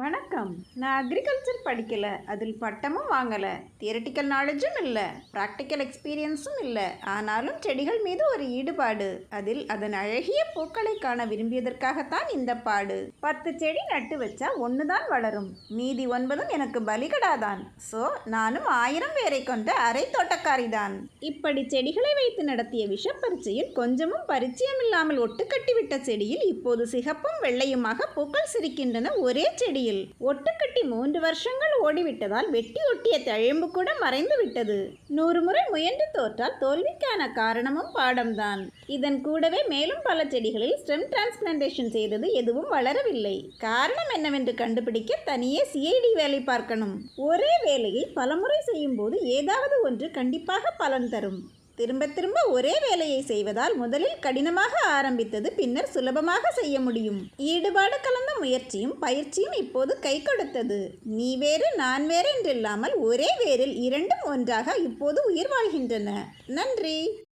வணக்கம். நான் அக்ரிகல்ச்சர் படிக்கலை. அதில் பட்டமும் வாங்கலை. தியரட்டிக்கல் நாலேஜும் இல்லை. ப்ராக்டிக்கல் எக்ஸ்பீரியன்ஸும் இல்லை. ஆனாலும் செடிகள் மீது ஒரு ஈடுபாடு. அதில் அதன் அழகிய பூக்களை காண விரும்பியதற்காகத்தான் இந்த பாடு. பத்து செடி நட்டு வச்சா ஒன்று தான் வளரும். மீதி ஒன்பதும் எனக்கு பலிகடாதான். ஸோ நானும் ஆயிரம் பேரை கொண்ட அரை தோட்டக்காரி தான் இப்படி செடிகளை வைத்து நடத்திய விஷப்பரீட்சையில் கொஞ்சமும் பரிச்சயம் இல்லாமல் ஒட்டுக்கட்டிவிட்ட செடியில் இப்போது சிகப்பும் வெள்ளையுமாக பூக்கள் சிரிக்கின்றன ஒரே செடியில் ஒட்டுக்கட்டி மூன்று வருஷங்கள் ஓடிவிட்டதால் வெட்டி ஒட்டிய தழும்பு கூட மறைந்து விட்டது நூறு முறை முயன்று தோற்றால் தோல்விக்கான காரணமும் பாடம்தான். இதன் கூடவே மேலும் பல செடிகளில் ஸ்டெம் டிரான்ஸ்பிளான்டேஷன் செய்தது எதுவும் வளரவில்லை. காரணம் என்னவென்று கண்டுபிடிக்க தனியே சிஐடி வேலை பார்க்கணும். ஒரே வேலையை பலமுறை செய்யும் போது ஏதாவது ஒன்று கண்டிப்பாக பலன் தரும். திரும்ப திரும்ப ஒரே வேலையை செய்வதால் முதலில் கடினமாக ஆரம்பித்தது பின்னர் சுலபமாக செய்ய முடியும். ஈடுபாடு கலந்த முயற்சியும் பயிற்சியும் இப்போது கை கொடுத்தது. நீ வேறு நான் வேறு என்றில்லாமல் ஒரே வேரில் இரண்டும் ஒன்றாக இப்போது உயிர் வாழ்கின்றன. நன்றி!